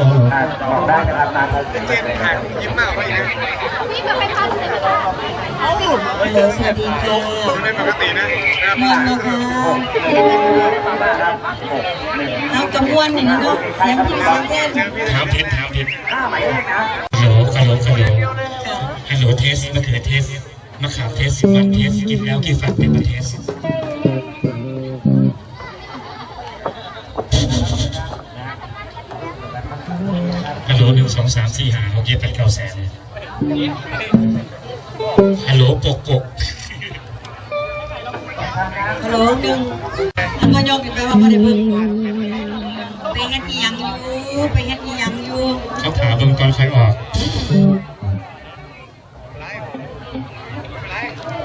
บอกได้นะครับตามเราเป็นเจนถ่ายยิ้มมากไปนะพี่ก็ไปทำเลยนะจ๊ะฮัลโหลสวัสดีค่ะไม่ปกตินะมวนนะคะเอากระมวลนี่นะเนาะเสียงพี่เสียงแท้นถามผิดถามผิดห้าหมายเลขนะฮัลโหลฮัลโหลฮัลโหลฮัลโหลเทสมะเขือเทสมะขามเทสมันเทสกินแล้วกี่ฝักเป็นประเทสฮัลโหลหนึ่งสองสามสี่ห้าหกเจ็ดแปดเก้าแสนฮัลโหลปกปกฮัลโหลหนึ่งอันมายกอยู่ไปว่าไม่ได้เบิ่งไปเฮ็ดอีหยังอยู่ไปเฮ็ดอีหยังอยู่เขาถามเบิ่งก่อนใครออก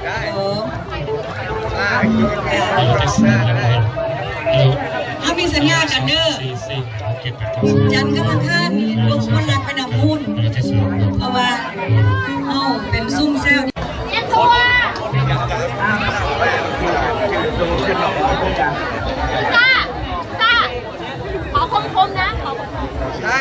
ได้โอ้ได้ฮัลโหล เทสฮัลโหลฮัลโหลเอามีสัญญากันเด้อสี่จันกับอังคารนี่ลูกคนรักไปนำมูลฮัลโหลเพราะว่าเฮาเป็นซุ่มแซวเรียกตัวซ่าซ่าขอคมๆนะขอคมใช่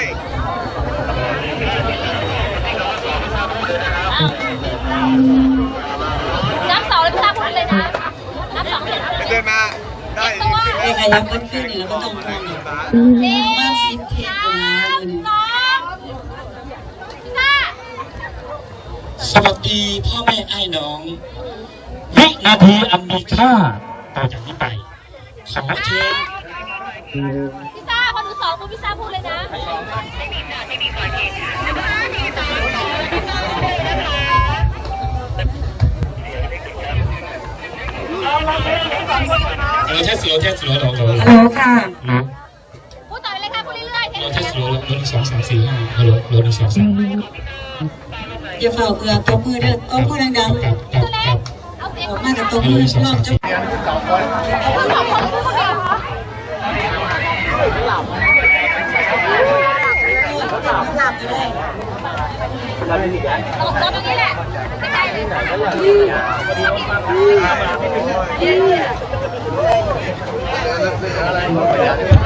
นับสองเลยพี่ซ่าพูดเลยนะนับสองเสร็จเดินมา ได้ไอ้ขยับเพิ่นขึ้นแล้วก็ต้องทวงอีกสี่มาสิบเทปนะสวัสดีพ่อแม่ไอ้น้อง วินาทีอันมีค่าต่อจากนี้ไปขอเชิญพี่ซ่าพอหนูสองปุ๊บพี่ซ่าพูดเลยนะไม่ดีนะไม่ดีเออเทสโลเทสโลลองลองฮัลโหลค่ะโลพูดต่อไปเลยค่ะพูดเรื่อยๆเทโลสเทเทสสโลโลหนึ่งสองสามสี่ห้าฮัลโหลโลหนึ่งสองสามอย่าเฝ้าเอือตบมือเด้อตบมือดังกับกับกับเอาเสียงๆออกมากับตบฮัลโหลมืหอนึ่งสองนอกสามจสี่เอาสองคนพูดเลยเหรอเราไม่มีการตบตบตรงนี้แหละไม่ใช่เลย อั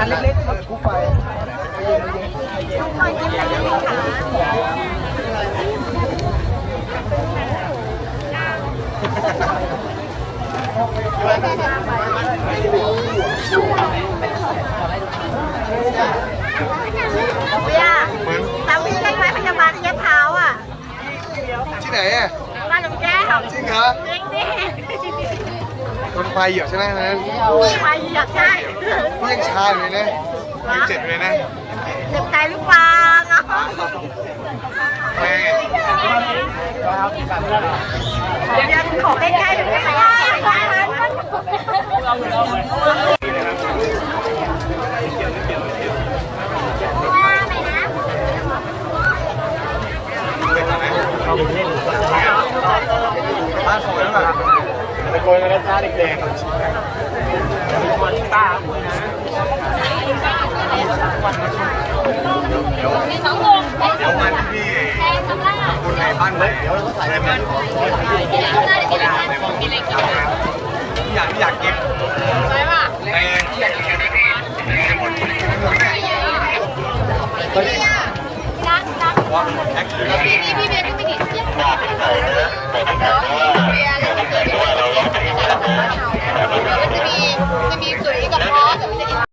นเล็กๆคู่ไป ย่าจำพี่ได้ไหมพยาบาลที่ยัดเท้าอะ ที่ ไหนอะบ้านหลวงแก้วจริงเหรอจริงดิโดนไฟเหยียบใช่ไหมนั้นมาเหยียบใช่พี่ยังชาอยู่เลยนะยังเจ็บอยู่เลยนะเจ็บใจหรือเปล่าเนาะแม่เดี๋ยวขอใกล้ๆหน่อยได้ไหม บ้านสวยแล้วแบบ ตะโกนกันแล้วจ้าเด็กๆมีสองวงแทนเดี๋ยววันที่แทนสำลักคุณในบ้านไหนเดี๋ยวเราใส่ไปขอขอมีอะไรก็ได้ที่ร้านมีอะไรกินอยากอยากกินไปป่ะ